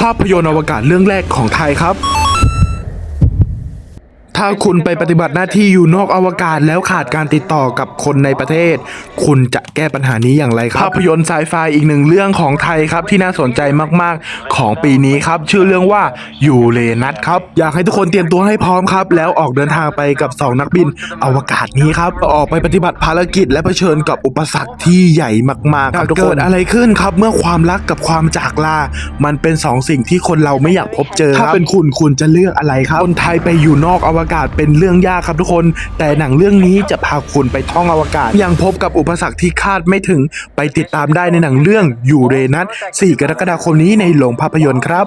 ภาพยนตร์อวกาศเรื่องแรกของไทยครับ ถ้าคุณไปปฏิบัติหน้าที่อยู่นอกอวกาศแล้วขาดการติดต่อกับคนในประเทศ คุณจะแก้ปัญหานี้อย่างไรครับ ภาพยนตร์ไซไฟอีกหนึ่งเรื่องของไทยครับที่น่าสนใจมากๆของปีนี้ครับ ชื่อเรื่องว่ายูเรนัสครับ อยากให้ทุกคนเตรียมตัวให้พร้อมครับ แล้วออกเดินทางไปกับ 2 นักบินอวกาศนี้ครับออกไปปฏิบัติภารกิจ และเผชิญกับอุปสรรคที่ใหญ่มากๆครับทุกคนเกิดอะไรขึ้นครับเมื่อความรักกับความจากลา มันเป็นสองสิ่งที่คนเราไม่อยากพบเจอถ้าเป็นคุณคุณจะเลือกอะไรครับคนไทยไปอยู่นอกอวกาศเป็นเรื่องยากครับทุกคน แต่หนังเรื่องนี้จะพาคุณไปท่องอวกาศ ยังพบกับอุปสรรคที่คาดไม่ถึงไปติดตามได้ในหนังเรื่องยูเรนัส4กรกฎาคมนี้ในโรงภาพยนตร์ครับ